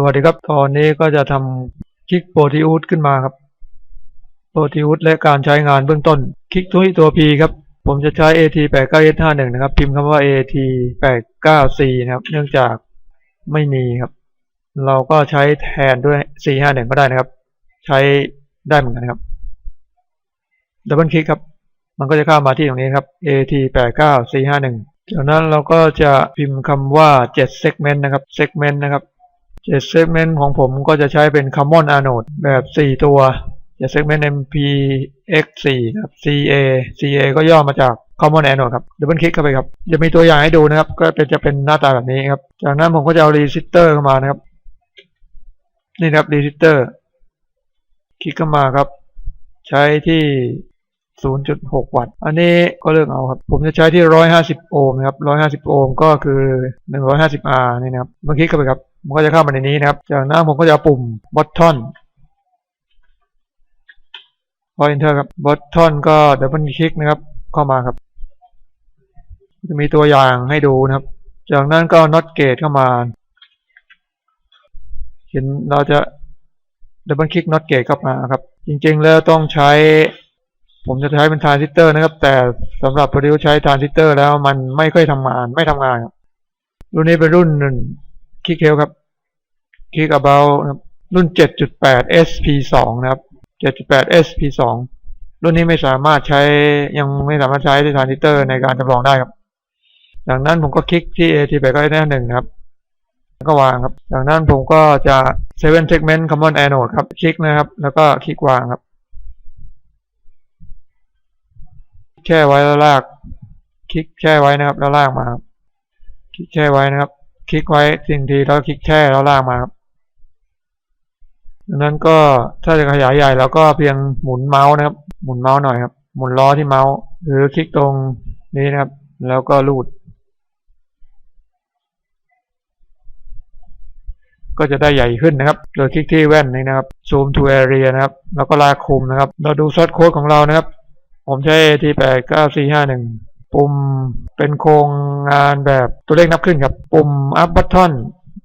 สวัสดีครับ ตอนนี้ก็จะทำคลิกโปรตีอูดขึ้นมาครับ โปรตีอูดและการใช้งานเบื้องต้น คลิกที่ตัว P ครับ ผมจะใช้ AT 8 9 S 5 1 นะครับ พิมพ์คำว่า AT 8 9 C นะครับ เนื่องจากไม่มีครับ เราก็ใช้แทนด้วย C 5 1 ก็ได้นะครับ ใช้ได้เหมือนกันครับดับเบิลคลิกครับ มันก็จะเข้ามาที่ตรงนี้ครับ AT 8 9 C 5 1 จากนั้นเราก็จะพิมพ์คำว่า7 segment นะครับ segment นะครับ 7 segment ของผมก็จะใช้เป็น common anode แบบ 4 ตัว7 segment MPX4 ครับ CA CA ก็ย่อมาจาก common anode ครับดับเบิลคลิกเข้าไปครับจะมีตัวอย่างให้ดูนะครับ ก็เป็นจะเป็นหน้าตาแบบนี้ครับ จากนั้นผมก็จะเอา resistor เข้ามานะครับ นี่นะครับ resistor คลิกเข้ามาครับ ใช้ที่ 0.6 วัตต์ อันนี้ก็เลือกเอาครับ ผมจะใช้ที่ 150 โอห์มนะครับ 150 โอห์มก็คือ 150 R นี่นะครับเมื่อคลิกเข้าไปครับ มันก็จะเข้ามาในนี้นะครับ จากนั้นผมก็จะปุ่ม button พอ enter ครับ button ก็ double คลิกนะครับเข้ามาครับ จะมีตัวอย่างให้ดูนะครับ จากนั้นก็ not gate เข้ามาเห็นเราจะ double คลิก not gate เข้ามาครับ จริงๆแล้วต้องใช้ผมจะใช้เป็นทรานซิสเตอร์นะครับ แต่สำหรับพอดีใช้ทรานซิสเตอร์แล้วมันไม่ค่อยทำงานไม่ทำงานครับรุ่นนี้เป็นรุ่น คลิกเฮลครับ คลิก about รุ่น 7.8 SP2 นะครับ 7.8 SP2 รุ่นนี้ไม่สามารถใช้ยังไม่สามารถใช้ที่ทรานซิสเตอร์ในการจำลองได้ครับจากนั้นผมก็คลิกที่ AT 8 9 1นะครับ ก็วางครับจากนั้นผมก็จะ7 segment common anode ครับ คลิกนะครับ แล้วก็คลิกวางครับ แช่ไว้แล้วลาก คลิกแช่ไว้นะครับ แล้วลากมาครับ คลิกแช่ไว้นะครับ คลิกไว้สิ่งทีแล้วคลิกแช่แล้วลากมาครับดังนั้นก็ถ้าจะขยายใหญ่เราก็เพียงหมุนเมาส์นะครับ หมุนเมาส์หน่อยครับ หมุนล้อที่เมาส์ หรือคลิกตรงนี้นะครับ แล้วก็ลูด ก็จะได้ใหญ่ขึ้นนะครับ โดยคลิกที่แว่นนี้นะครับ zoom to area นะครับ แล้วก็ลากคุมนะครับ เราดูซอสโค้ดของเรานะครับ ผมใช้ AT 8 9 4 5 1 ปุ่มเป็นโครงงานแบบตัวเลขนับขึ้นครับ ปุ่ม up button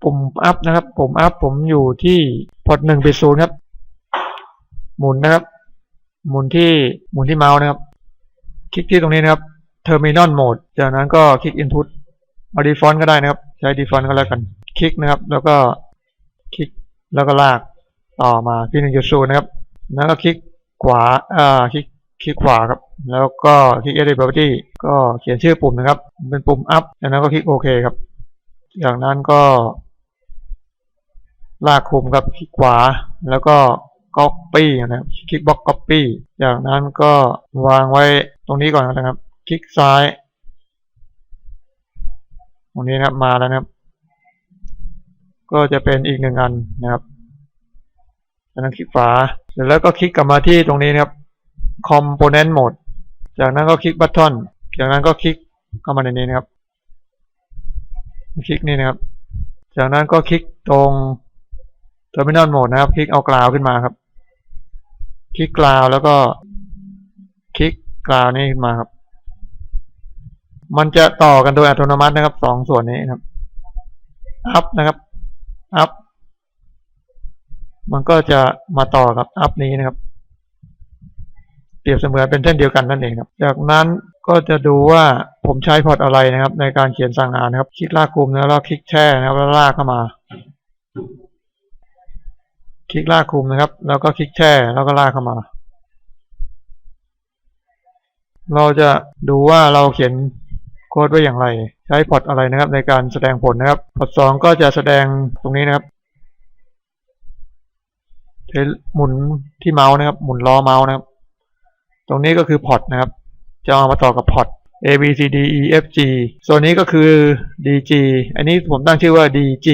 ปุ่ม up นะครับ ปุ่ม up ผมอยู่ที่พอร์ตหนึ่งปิดศูนย์ครับ หมุนนะครับ หมุนที่หมุนที่เมาส์นะครับ คลิกที่ตรงนี้นะครับ terminal mode จากนั้นก็คลิก input เอา default ก็ได้นะครับ ใช้ default ก็แล้วกัน คลิกนะครับ แล้วก็คลิกแล้วก็ลากต่อมาที่หนึ่งจุดศูนย์นะครับ แล้วก็คลิกขวาอ่าคลิก คลิกขวาครับ แล้วก็คลิก edit property ก็เขียนชื่อปุ่มนะครับ เป็นปุ่ม up จากนั้นก็คลิกโอเคครับ จากนั้นก็ ลากคุมกับคลิกขวา แล้วก็ copy นะครับ คลิกบล็อก copy จากนั้นก็วางไว้ตรงนี้ก่อนนะครับ คลิกซ้าย ตรงนี้นะครับมาแล้วนะครับ ก็จะเป็นอีกหนึ่งอันนะครับจากนั้นคลิกขวาเสร็จแล้วก็คลิกกลับมาที่ตรงนี้นะครับ component mode จากนั้นก็คลิก button จากนั้นก็คลิกเข้ามาในนี้นะครับ คลิกนี่นะครับ จากนั้นก็คลิกตรง terminal mode นะครับ คลิกเอากราวขึ้นมาครับ คลิกกราวแล้วก็ คลิกกราวนี่ขึ้นมาครับ มันจะต่อกันโดยอัตโนมัตินะครับสองส่วนนี้นะครับ up นะครับ up มันก็จะมาต่อกับ up นี้นะครับ เปรียบเสมือนเป็นเส้นเดียวกันนั่นเองครับ จากนั้นก็จะดูว่าผมใช้พอร์ตอะไรนะครับ ในการเขียนสั่งงานนะครับ คลิกลากกลุ่มแล้วเราคลิกแช่นะครับแล้วลากเข้ามา คลิกลากคุมนะครับ แล้วก็คลิกแช่แล้วก็ลากเข้ามา เราจะดูว่าเราเขียนโค้ดไว้อย่างไร ใช้พอร์ตอะไรนะครับ ในการแสดงผลนะครับพอร์ตสองก็จะแสดงตรงนี้นะครับใช้หมุนที่เมาส์นะครับ หมุนล้อเมาส์นะครับ ตรงนี้ก็คือพอร์ตนะครับ จะเอามาต่อกับพอร์ต A B C D E F G ส่วนนี้ก็คือ D G อันนี้ผมตั้งชื่อว่า D G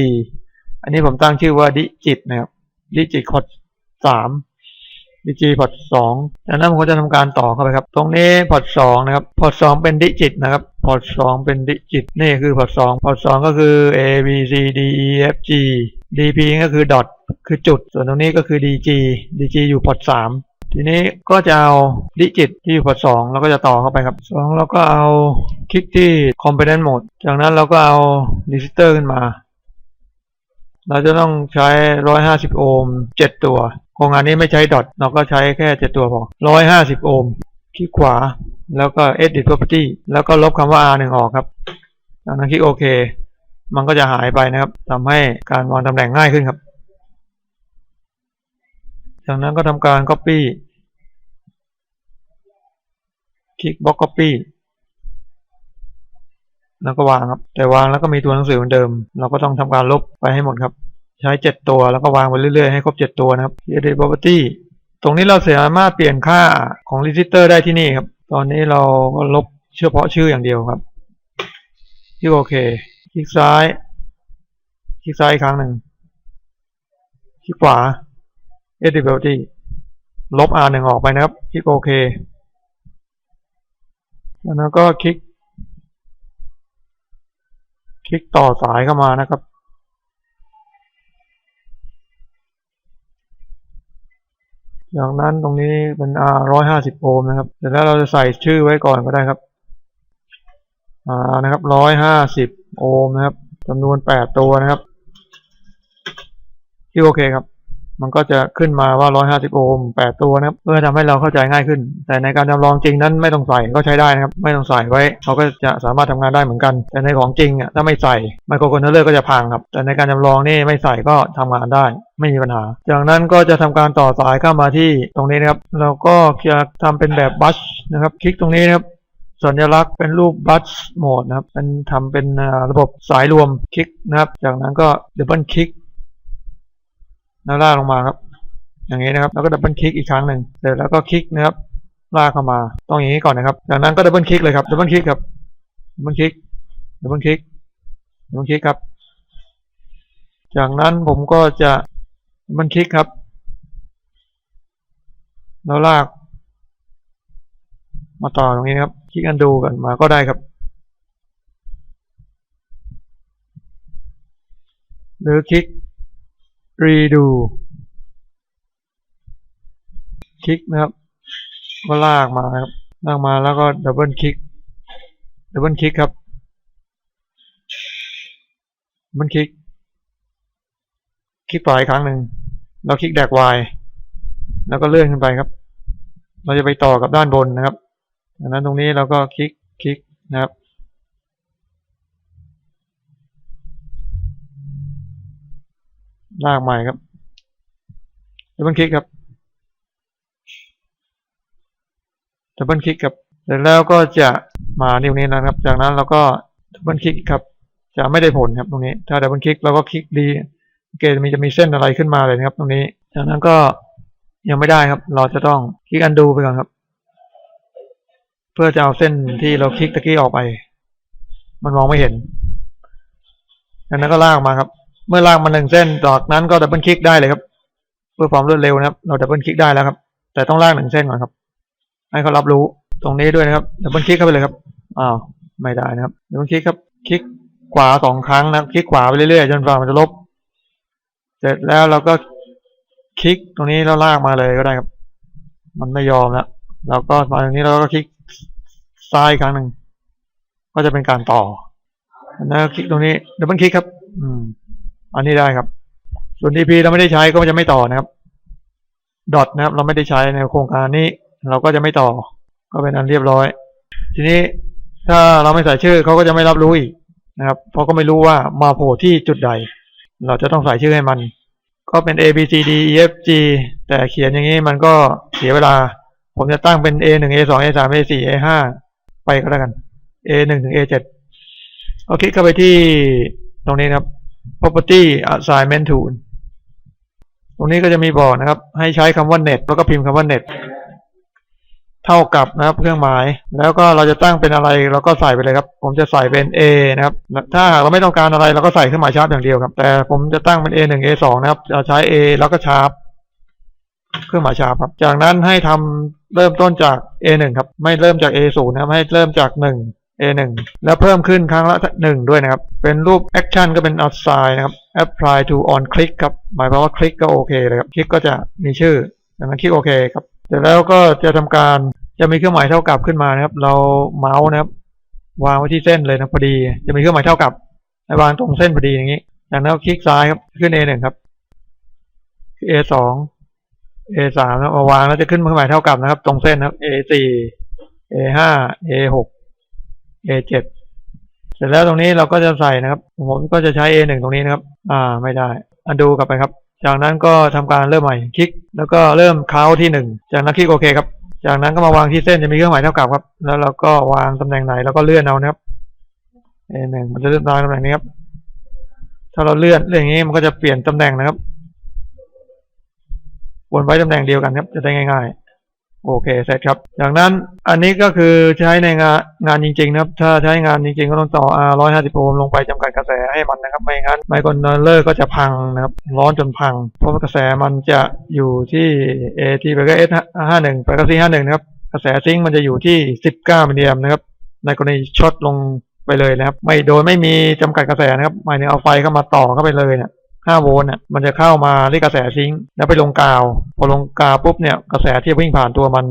อันนี้ผมตั้งชื่อว่า Digit นะครับ ดิจิตพอร์ตสามดิจิพอร์ตสองจากนั้นผมก็จะทำการต่อเข้าไปครับ ตรงนี้พอร์ตสองนะครับ พอร์ตสองเป็นดิจิตนะครับ พอร์ตสองเป็นดิจิต นี่คือพอร์ตสองพอร์ตสองก็คือ A B C D E F G D P ก็คือดอทคือจุด ส่วนตรงนี้ก็คือ D G D G อยู่พอร์ตสาม ทีนี้ก็จะเอาดิจิตที่พอร์ตสองแล้วก็จะต่อเข้าไปครับสองแล้วก็เอาคลิกที่ component mode จากนั้นเราก็เอา resistor ขึ้นมา เราจะต้องใช้ร้อยห้าสิบโอห์มเจ็ดตัว โครงงานนี้ไม่ใช้ดอทเราก็ใช้แค่เจ็ดตัวพอร้อยห้าสิบโอห์มคลิกขวาแล้วก็ edit property แล้วก็ลบคำว่า r หนึ่งออกครับจากนั้นคลิกโอเคมันก็จะหายไปนะครับทำให้การวางตำแหน่งง่ายขึ้นครับ จากนั้นก็ทำการ copy คลิกบล็อก copy แล้วก็วางครับ แต่วางแล้วก็มีตัวหนังสือเหมือนเดิม เราก็ต้องทำการลบไปให้หมดครับ ใช้เจ็ดตัวแล้วก็วางไปเรื่อยๆ ให้ครบเจ็ดตัวนะครับ edit property ตรงนี้เราสามารถเปลี่ยนค่าของ register ได้ที่นี่ครับ ตอนนี้เราก็ลบเฉพาะชื่ออย่างเดียวครับคลิกโอเค คลิกซ้าย คลิกซ้ายอีกครั้งหนึ่ง คลิกขวา edit property ลบ R หนึ่งออกไปนะครับ คลิกโอเค แล้วก็คลิก คลิกต่อสายเข้ามานะครับ จากนั้นตรงนี้เป็น R ร้อยห้าสิบโอห์มนะครับ เสร็จแล้วเราจะใส่ชื่อไว้ก่อนก็ได้ครับ R นะครับร้อยห้าสิบโอห์มนะครับจำนวนแปดตัวนะครับที่โอเคครับ มันก็จะขึ้นมาว่า 150 โอห์ม 8 ตัวนะครับ เพื่อทำให้เราเข้าใจง่ายขึ้น แต่ในการจำลองจริงนั้นไม่ต้องใส่ก็ใช้ได้นะครับ ไม่ต้องใส่ไว้เขาก็จะสามารถทำงานได้เหมือนกัน แต่ในของจริงอะถ้าไม่ใส่ไมโครคอนโทรลเลอร์ก็จะพังครับ แต่ในการจำลองนี่ไม่ใส่ก็ทำงานได้ไม่มีปัญหา จากนั้นก็จะทำการต่อสายเข้ามาที่ตรงนี้นะครับ เราก็จะทำเป็นแบบบัสนะครับ คลิกตรงนี้นะครับสัญลักษณ์เป็นรูปบัสโหมดนะครับ เป็นทำเป็นระบบสายรวมคลิกนะครับ จากนั้นก็ดับเบิลคลิก แล้วลากลงมาครับ อย่างนี้นะครับ แล้วก็ดับเบิลคลิกอีกครั้งหนึ่งเสร็จแล้วก็คลิกนะครับ ลากเข้ามา ต้องอย่างนี้ก่อนนะครับ จากนั้นก็ดับเบิลคลิกเลยครับ ดับเบิลคลิกครับ ดับเบิลคลิก ดับเบิลคลิก ดับเบิลคลิกครับ จากนั้นผมก็จะดับเบิลคลิกครับ แล้วลาก มาต่อตรงนี้นะครับ คลิกอันดูกันมาก็ได้ครับหรือคลิก redo คลิกนะครับ ก็ลากมาครับ ลากมาแล้วก็ดับเบิลคลิก ดับเบิลคลิกครับ ดับเบิลคลิก คลิกต่ออีกครั้งหนึ่ง เราคลิกแดก Y แล้วก็เลื่อนขึ้นไปครับ เราจะไปต่อกับด้านบนนะครับดังนั้นตรงนี้เราก็คลิก คลิกนะครับ ลากใหม่ครับดับเบิลคลิกครับดับเบิลคลิกครับเสร็จแล้วก็จะมานิ้วนี้นะครับ จากนั้นเราก็ดับเบิลคลิกครับ จะไม่ได้ผลครับตรงนี้ ถ้าดับเบิลคลิกเราก็คลิกดีเกจมีจะมีเส้นอะไรขึ้นมาเลยนะครับ ตรงนี้ จากนั้นก็ยังไม่ได้ครับ เราจะต้องคลิกอันดูไปก่อนครับ เพื่อจะเอาเส้นที่เราคลิกตะกี้ออกไป มันมองไม่เห็นจากนั้นก็ลากมาครับ เมื่อลากมาหนึ่งเส้นจากนั้นก็ดับเบิลคลิกได้เลยครับ เพื่อความรวดเร็วนะครับ เราดับเบิลคลิกได้แล้วครับ แต่ต้องลากหนึ่งเส้นก่อนครับ ให้เขารับรู้ตรงนี้ด้วยนะครับดับเบิลคลิกเข้าไปเลยครับอ้าวไม่ได้นะครับดับเบิลคลิกครับ คลิกขวาสองครั้งนะคลิกขวาไปเรื่อยๆจนกว่ามันจะลบ เสร็จแล้วเราก็คลิกตรงนี้แล้วลากมาเลยก็ได้ครับ มันไม่ยอมแล้วเราก็มาตรงนี้เราก็คลิกซ้ายครั้งหนึ่งก็จะเป็นการต่อแล้วคลิกตรงนี้ดับเบิลคลิกครับ อืม อันนี้ได้ครับ ส่วน DP เราไม่ได้ใช้ก็จะไม่ต่อนะครับดอทนะครับ เราไม่ได้ใช้ในโครงการนี้ เราก็จะไม่ต่อ ก็เป็นอันเรียบร้อย ทีนี้ถ้าเราไม่ใส่ชื่อเขาก็จะไม่รับรู้อีกนะครับ เพราะก็ไม่รู้ว่ามาโผล่ที่จุดใด เราจะต้องใส่ชื่อให้มัน ก็เป็น A B C D E F G แต่เขียนอย่างนี้มันก็เสียเวลา ผมจะตั้งเป็น A หนึ่ง A สอง A สาม A สี่ A ห้าไปก็แล้วกัน A หนึ่งถึง A เจ็ดเอาคเข้าไปที่ตรงนี้นะครับ property assignment tool ตรงนี้ก็จะมีบอกนะครับ ให้ใช้คำว่า net แล้วก็พิมพ์คำว่า net เท่ากับนะครับเครื่องหมาย แล้วก็เราจะตั้งเป็นอะไรเราก็ใส่ไปเลยครับ ผมจะใส่เป็น A นะครับ ถ้าหากเราไม่ต้องการอะไรเราก็ใส่เครื่องหมายชาร์ปอย่างเดียวครับ แต่ผมจะตั้งเป็น A หนึ่ง A สองนะครับจะใช้ A แล้วก็ชาร์ปเครื่องหมายชาร์ปครับ จากนั้นให้ทำเริ่มต้นจาก A หนึ่งครับ ไม่เริ่มจาก A ศูนย์นะครับ ให้เริ่มจากห A หนึ่งแล้วเพิ่มขึ้นครั้งละหนึ่งด้วยนะครับ เป็นรูป action ก็เป็น assign นะครับ apply to on click ครับ หมายความว่าคลิกก็โอเคเลยครับคลิกก็จะมีชื่อดังนั้นคลิกโอเคครับเสร็จแล้วก็จะทำการจะมีเครื่องหมายเท่ากับขึ้นมานะครับ เราเมาส์นะครับวางไว้ที่เส้นเลยนะพอดี จะมีเครื่องหมายเท่ากับให้วางตรงเส้นพอดีอย่างนี้จากนั้นคลิกซ้ายครับขึ้น A หนึ่งครับ A สอง A สามแล้วมาวางแล้วจะขึ้นเครื่องหมายเท่ากับนะครับ ตรงเส้นนะครับ A สี่ A A หก A เจ็ดเสร็จแล้วตรงนี้เราก็จะใส่นะครับ ผมก็จะใช้ A หนึ่งตรงนี้นะครับ อ่าไม่ได้ อันดูกลับไปครับ จากนั้นก็ทำการเริ่มใหม่คลิก แล้วก็เริ่มเคาที่หนึ่งจากนั้นคลิกโอเคครับ จากนั้นก็มาวางที่เส้นจะมีเครื่องหมายเท่ากับครับ แล้วเราก็วางตำแหน่งไหนแล้วก็เลื่อนเอานะครับ A หนึ่มันจะเลื่อนตามตำแหน่งนี้ครับ ถ้าเราเลื่อนเลื่องนี้มันก็จะเปลี่ยนตำแหน่งนะครับวนไว้ตำแหน่งเดียวกันครับ จะได้ง่ายๆ โอเคเสร็จครับ จากนั้นอันนี้ก็คือใช้ในงานงานจริงๆนะครับ ถ้าใช้งานจริงๆ ก็ต้องต่อ R 150โอห์มลงไปจำกัดกระแสให้มันนะครับ ไม่งั้นไมโครคอนโทรลเลอร์ก็จะพังนะครับ ร้อนจนพัง เพราะกระแสมันจะอยู่ที่ AT ไปก็ S 51ไปก็ C 51นะครับ กระแสซิงค์มันจะอยู่ที่ 19มิลลิแอมป์นะครับ ในกรณีช็อตลงไปเลยนะครับ ไม่โดยไม่มีจำกัดกระแสนะครับหมายถึงเอาไฟเข้ามาต่อเข้าไปเลยเนี่ย 5โวลต์เนี่ยมันจะเข้ามาที่กระแสซิงค์แล้วไปลงกาว พอลงกาวปุ๊บเนี่ยกระแสที่วิ่งผ่านตัวมัน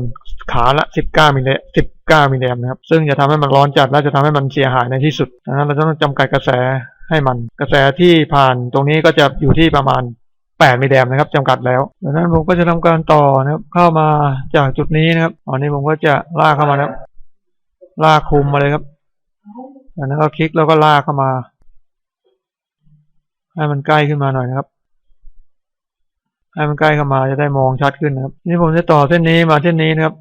ขาละ 19มิลลิ19มิลลิแอมป์นะครับซึ่งจะทำให้มันร้อนจัดและจะทำให้มันเสียหายในที่สุดดังนั้นเราต้องจำกัดกระแสให้มัน กระแสที่ผ่านตรงนี้ก็จะอยู่ที่ประมาณ8มิลลิแอมป์นะครับจำกัดแล้วดังนั้นผมก็จะทำการต่อนะครับเข้ามาจากจุดนี้นะครับตอนนี้ผมก็จะลากเข้ามานะครับลากคุมมาเลยครับจากนั้นก็คลิกแล้วก็ลากเข้ามา ให้มันใกล้ขึ้นมาหน่อยนะครับ ให้มันใกล้เข้ามาจะได้มองชัดขึ้นนะครับ นี่ผมจะต่อเส้นนี้มาเส้นนี้นะครับ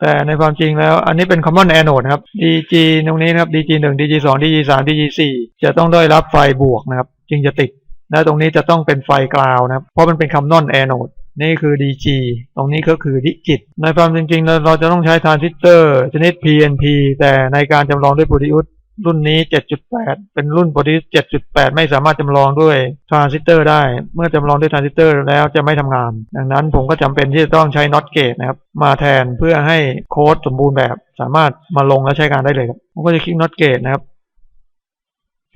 แต่ในความจริงแล้ว อันนี้เป็น common anode นะครับ DG ตรงนี้นะครับ DG หนึ่ง DG สอง DG สาม DG สี่จะต้องได้รับไฟบวกนะครับ จึงจะติดและตรงนี้จะต้องเป็นไฟกราวนะครับ เพราะมันเป็น common anode นี่คือ DG ตรงนี้ก็คือดิจิต ในความจริงๆ เราจะต้องใช้ทรานซิสเตอร์ชนิด PNP แต่ในการจำลองด้วยโปรดิอุส รุ่นนี้ 7.8 เป็นรุ่นโปรดิว7.8 ไม่สามารถจำลองด้วยทรานซิสเตอร์ได้ เมื่อจำลองด้วยทรานซิสเตอร์แล้วจะไม่ทำงาน ดังนั้นผมก็จำเป็นที่จะต้องใช้น็อตเกตนะครับ มาแทนเพื่อให้โค้ดสมบูรณ์แบบ สามารถมาลงและใช้การได้เลยครับ ผมก็จะคลิกน็อตเกตนะครับ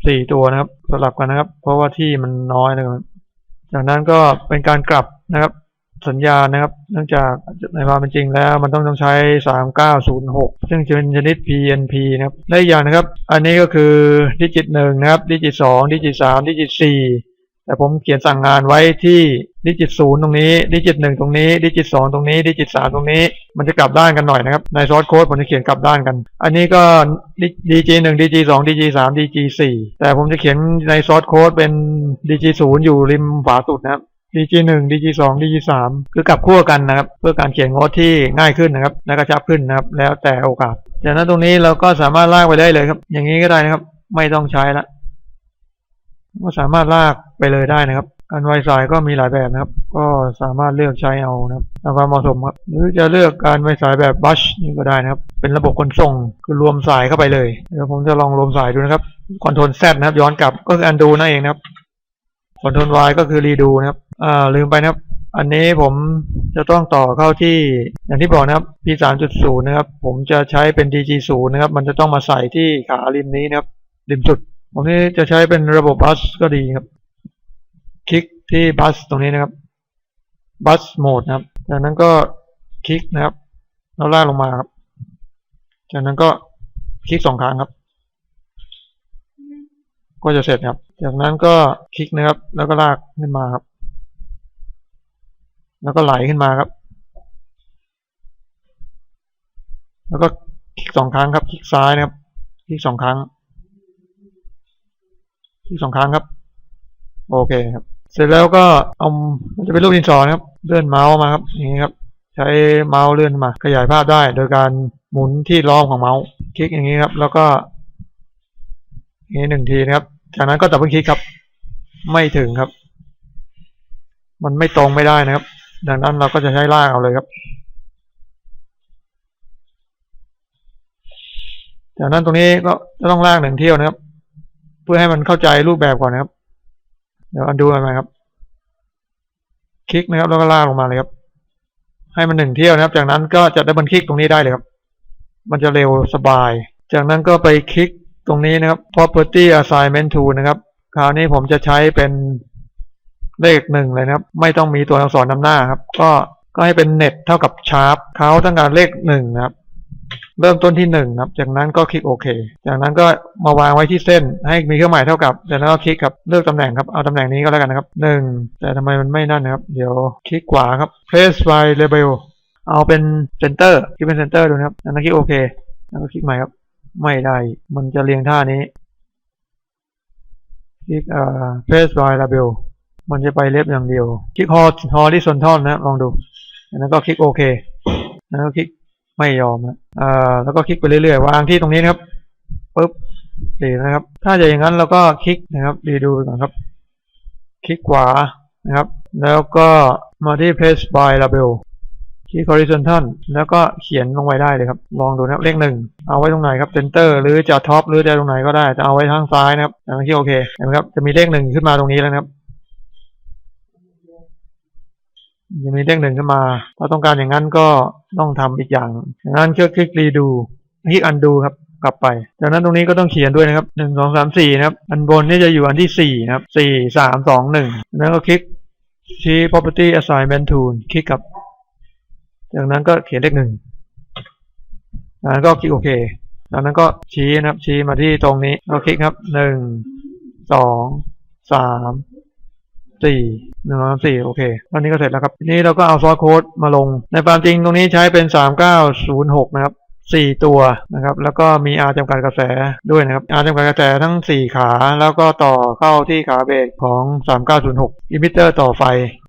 สี่ตัวนะครับสลับกันนะครับ เพราะว่าที่มันน้อยนะครับ จากนั้นก็เป็นการกลับนะครับ สัญญาณนะครับ เนื่องจากในความเป็นจริงแล้วมันต้องต้องใช้ 3906 ซึ่งจะเป็นชนิด PNP นะครับและอีกอย่างนะครับ อันนี้ก็คือดิจิตหนึ่งนะครับ ดิจิตสองดิจิตสามดิจิตสี่แต่ผมเขียนสั่งงานไว้ที่ดิจิตศูนย์ตรงนี้ ดิจิตหนึ่งตรงนี้ ดิจิตสองตรงนี้ ดิจิตสามตรงนี้ มันจะกลับด้านกันหน่อยนะครับ ในซอสโค้ดผมจะเขียนกลับด้านกัน อันนี้ก็ดีจีหนึ่งดีจีสองดีจีสามดีจีสี่แต่ผมจะเขียนในซอสโค้ดเป็นดีจีศูนย์อยู่ริมขวาสุดนะครับ DG หนึ่ง DG สอง DG สามคือกลับขั้วกันนะครับ เพื่อการเขียนโน้ตที่ง่ายขึ้นนะครับ และกระชับขึ้นนะครับ แล้วแต่โอกาสจากนั้นตรงนี้เราก็สามารถลากไปได้เลยครับ อย่างนี้ก็ได้นะครับ ไม่ต้องใช้ละก็สามารถลากไปเลยได้นะครับ อันไวสายก็มีหลายแบบนะครับ ก็สามารถเลือกใช้เอานะครับตามความเหมาะสมครับ หรือจะเลือกการไวสายแบบบัชนี่ก็ได้นะครับ เป็นระบบขนส่งคือรวมสายเข้าไปเลย เดี๋ยวผมจะลองรวมสายดูนะครับคอนโทรล Z นะครับ ย้อนกลับก็คืออันดูนั่นเองนะครับ คอนโทรล Y ก็คือรีดูนะครับอ่าลืมไปนะครับ อันนี้ผมจะต้องต่อเข้าที่อย่างที่บอกนะครับ P 3.0นะครับ ผมจะใช้เป็น DG 0นะครับ มันจะต้องมาใส่ที่ขาริมนี้นะครับ ริมสุด ผมนี่จะใช้เป็นระบบบัสก็ดีครับ คลิกที่บัสตรงนี้นะครับบัสโหมดนะครับ จากนั้นก็คลิกนะครับ แล้วลากลงมาครับ จากนั้นก็คลิกสองครั้งครับ ก็จะเสร็จครับ จากนั้นก็คลิกนะครับ แล้วก็ลากขึ้นมาครับ แล้วก็ไหลขึ้นมาครับ แล้วก็คลิกสองครั้งครับ คลิกซ้ายนะครับ คลิกสองครั้ง คลิกสองครั้งครับ โอเคครับ เสร็จแล้วก็เอามันจะเป็นรูปดินสอนะครับ เลื่อนเมาส์มาครับอย่างนี้ครับ ใช้เมาส์เลื่อนมา ขยายภาพได้โดยการหมุนที่ล้อมของเมาส์ คลิกอย่างนี้ครับ แล้วก็อย่างนี้หนึ่งทีนะครับ จากนั้นก็ดับเบิลคลิกครับ ไม่ถึงครับ มันไม่ตรงไม่ได้นะครับ ดังนั้นเราก็จะใช้ลากเอาเลยครับ จากนั้นตรงนี้ก็จะต้องลากหนึ่งเที่ยวนะครับ เพื่อให้มันเข้าใจรูปแบบก่อนนะครับ เดี๋ยวอันดูกันไหมครับ คลิกนะครับ แล้วก็ลากลงมาเลยครับ ให้มันหนึ่งเที่ยวนะครับ จากนั้นก็จะดับเบิลคลิกตรงนี้ได้เลยครับ มันจะเร็วสบาย จากนั้นก็ไปคลิก ตรงนี้นะครับ property assignment tool นะครับ คราวนี้ผมจะใช้เป็นเลขหนึ่งเลยนะครับ ไม่ต้องมีตัวอักษรนำหน้าครับ ก็ก็ให้เป็นเน็ตเท่ากับชาร์ปเขาต้องการเลขหนึ่งนะครับ เริ่มต้นที่หนึ่งครับ จากนั้นก็คลิกโอเค จากนั้นก็มาวางไว้ที่เส้น ให้มีเครื่องหมายเท่ากับจากนั้นก็คลิกครับเลือกตำแหน่งครับ เอาตำแหน่งนี้ก็แล้วกันนะครับหนึ่งแต่ทำไมมันไม่นั่นนะครับ เดี๋ยวคลิกขวาครับ place by label เอาเป็นเซนเตอร์คลิกเป็นเซนเตอร์ดูนะครับจากนั้นคลิกโอเคแล้วก็คลิกใหม่ครับ ไม่ได้ มันจะเรียงท่านี้คลิกเอ่อ place by label มันจะไปเล็บอย่างเดียว คลิก horizontal นนะลองดูแล้วก็คลิกโอเคแล้วก็คลิกไม่ยอมนะอ่าแล้วก็คลิกไปเรื่อยๆวางที่ตรงนี้นะครับปุ๊บดีนะครับ ถ้าจะอย่างนั้นเราก็คลิกนะครับดีดูไปก่อนครับ คลิกขวานะครับ แล้วก็มาที่ place by label คลิก horizontal แล้วก็เขียนลงไปได้เลยครับ ลองดูนะครับเลขหนึ่งเอาไว้ตรงไหนครับ center หรือจะท็อปหรือจะตรงไหนก็ได้ จะเอาไว้ทางซ้ายนะครับแล้วคลิกโอเคเห็นไหมครับ จะมีเลขหนึ่งขึ้นมาตรงนี้แล้วนะครับจะมีเลขหนึ่งขึ้นมา ถ้าต้องการอย่างนั้นก็ต้องทำอีกอย่างอย่างนั้นคลิกรีดูคลิกอันดูครับกลับไป จากนั้นตรงนี้ก็ต้องเขียนด้วยนะครับหนึ่งสองสามสี่นะครับ อันบนนี่จะอยู่อันที่สี่นะครับสี่สามสองหนึ่งแล้วก็คลิกชี้ property assignment tool คลิกกับ จากนั้นก็เขียนเลขหนึ่งจากนั้นก็คลิกโอเคจากนั้นก็ชี้นะครับ ชี้มาที่ตรงนี้ก็คลิกครับหนึ่งสองสามสี่หนึ่งสองสี่โอเคตอนนี้ก็เสร็จแล้วครับทีนี้เราก็เอาซอสโค้ดมาลง ในความจริงตรงนี้ใช้เป็นสามเก้าศูนย์หกนะครับ สี่ตัวนะครับ แล้วก็มี R จำกัดกระแสด้วยนะครับ R จำกัดกระแสทั้ง 4 ขา แล้วก็ต่อเข้าที่ขาเบรกของ 3906อิมิเตอร์ต่อไฟ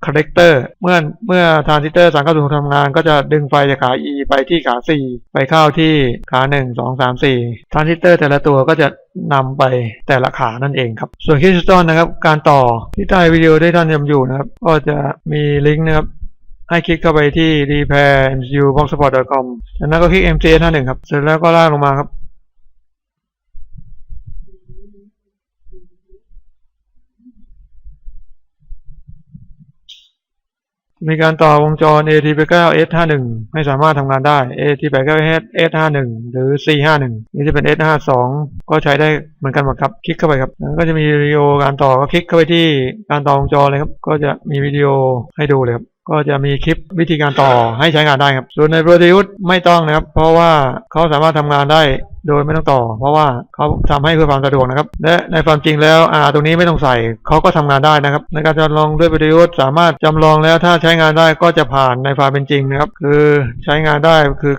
คาแรคเตอร์เมื่อเมื่อทรานซิสเตอร์3906ทำงาน ก็จะดึงไฟจากขา E ไปที่ขา 4 ไปเข้าที่ขา 1 2 3 4ทรานซิสเตอร์แต่ละตัวก็จะนำไปแต่ละขานั่นเองครับ ส่วนคริสตัลนะครับ การต่อที่ใต้วิดีโอที่ท่านชมอยู่นะครับ ก็จะมีลิงก์นะครับ ให้คลิกเข้าไปที่ repair mcu boxsport com จากนั้นก็คลิก mcs 51ครับ เสร็จแล้วก็ลากลงมาครับ มีการต่อวงจร AT89 S51 ไม่สามารถทำงานได้ AT89 S51 หรือ C51 นี่จะเป็น S52 ก็ใช้ได้เหมือนกันหมดครับ คลิกเข้าไปครับก็จะมีวิดีโอการต่อก็คลิกเข้าไปที่การต่อวงจรเลยครับ ก็จะมีวิดีโอให้ดูเลยครับ ก็จะมีคลิปวิธีการต่อให้ใช้งานได้ครับ ส่วนใน Bluetooth ไม่ต้องนะครับ เพราะว่าเขาสามารถทำงานได้โดยไม่ต้องต่อ เพราะว่าเขาทำให้เพื่อความสะดวกนะครับ และในความจริงแล้วอ่าตรงนี้ไม่ต้องใส่เขาก็ทำงานได้นะครับ ในการจำลองด้วย Bluetooth สามารถจำลองแล้วถ้าใช้งานได้ก็จะผ่านในความเป็นจริงนะครับ คือใช้งานได้คือ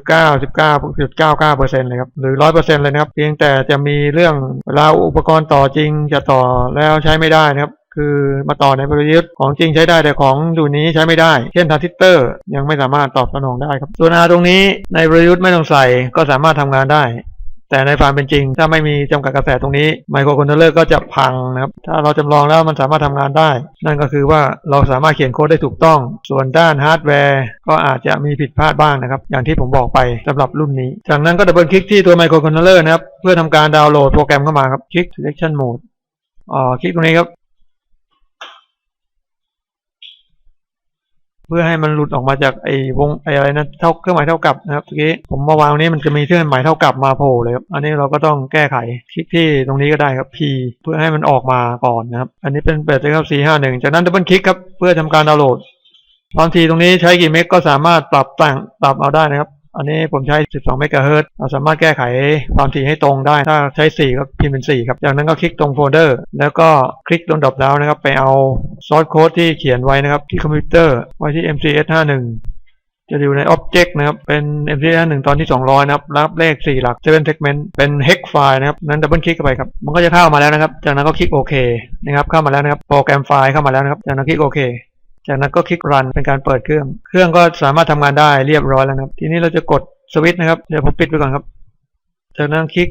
99.99%เลยครับหรือ 100%เลยนะครับ เพียงแต่จะมีเรื่องเวลาอุปกรณ์ต่อจริงจะต่อแล้วใช้ไม่ได้นะครับ คือมาต่อในประยุทธ์ของจริงใช้ได้แต่ของอยู่นี้ใช้ไม่ได้ เช่นทรานซิสเตอร์ยังไม่สามารถตอบสนองได้ครับส่วนอาตรงนี้ในประยุทธ์ไม่ต้องใส่ก็สามารถทำงานได้ แต่ในความเป็นจริง ถ้าไม่มีจำกัดกระแสตรงนี้ไมโครคอนโทรลเลอร์ก็จะพังนะครับ ถ้าเราจำลองแล้วมันสามารถทำงานได้ นั่นก็คือว่าเราสามารถเขียนโค้ดได้ถูกต้อง ส่วนด้านฮาร์ดแวร์ก็อาจจะมีผิดพลาดบ้างนะครับ อย่างที่ผมบอกไปสำหรับรุ่นนี้ จากนั้นก็ดับเบิลคลิกที่ตัวไมโครคอนโทรลเลอร์นะครับเพื่อทำการดาวน์โหลดโปรแกรมเข้ามาครับคลิก selection mode อ่าคลิกตรงนี้ครับ พื่อให้มันหลุดออกมาจากไอ้วงไอ้อะไรนะเท่าเครื่องหมายเท่ากับนะครับเมื่อกี้ผมมาวางนี้มันจะมีเครื่องหมายเท่ากับมาโผล่เลยครับอันนี้เราก็ต้องแก้ไขคลิกที่ตรงนี้ก็ได้ครับ P เพื่อให้มันออกมาก่อนนะครับ อันนี้เป็นเปิดเลยครับ451จากนั้นดับเบิลคลิกครับเพื่อทำการดาวน์โหลดความถี่ตรงนี้ใช้กี่เมกก็สามารถปรับแต่งปรับเอาได้นะครับ อันนี้ผมใช้ 12 เมกะเฮิรตเราสามารถแก้ไขความถี่ให้ตรงได้ ถ้าใช้ 4 ก็พิมพ์เป็น 4 ครับ จากนั้นก็คลิกตรงโฟลเดอร์ แล้วก็คลิกตรงดรอปดาวนะครับ ไปเอาซอสโค้ดที่เขียนไว้นะครับ ที่คอมพิวเตอร์ไว้ที่ MCS 51 จะอยู่ใน Object นะครับ เป็น MCS 51ตอนที่ 200 นะครับ รับเลข 4 หลัก 7 segment เป็น hex file นะครับ นั้นดับเบิลคลิกเข้าไปครับ มันก็จะเข้ามาแล้วนะครับ จากนั้นก็คลิกโอเคนะครับ เข้ามาแล้วนะครับ โปรแกรมไฟล์เข้ามาแล้วนะครับ จากนั้นคลิกโอเค จากนั้นก็คลิก run เป็นการเปิดเครื่อง เครื่องก็สามารถทำงานได้เรียบร้อยแล้วนะครับ ทีนี้เราจะกดสวิตช์นะครับ เดี๋ยวผมปิดไปก่อนครับ จากนั้นคลิก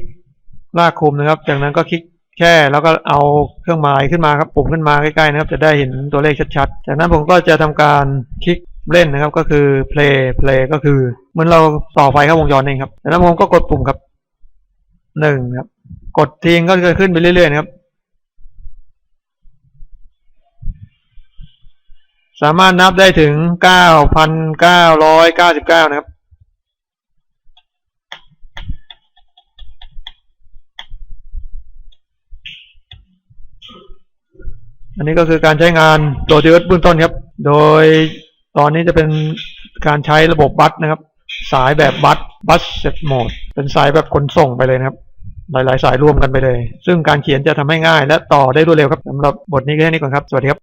ลากคุมนะครับ จากนั้นก็คลิกแช่แล้วก็เอาเครื่องหมายขึ้นมาครับปุ่มขึ้นมาใกล้ๆนะครับ จะได้เห็นตัวเลขชัดๆ จากนั้นผมก็จะทำการคลิกเล่นนะครับ ก็คือ play play ก็คือเหมือนเราต่อไฟเข้าวงจรเองครับ จากนั้นผมก็กดปุ่มครับหนึ่งครับ กดทิ้งก็จะขึ้นไปเรื่อยๆนะครับ สามารถนับได้ถึง9,999นะครับ อันนี้ก็คือการใช้งานโปรติวสเบื้องต้นครับ โดยตอนนี้จะเป็นการใช้ระบบบัสนะครับ สายแบบบัสบัสเซ็ตโหมดเป็นสายแบบขนส่งไปเลยนะครับ หลาย ๆ สายรวมกันไปเลย ซึ่งการเขียนจะทำให้ง่ายและต่อได้รวดเร็วครับสำหรับบทนี้แค่นี้ก่อนครับ สวัสดีครับ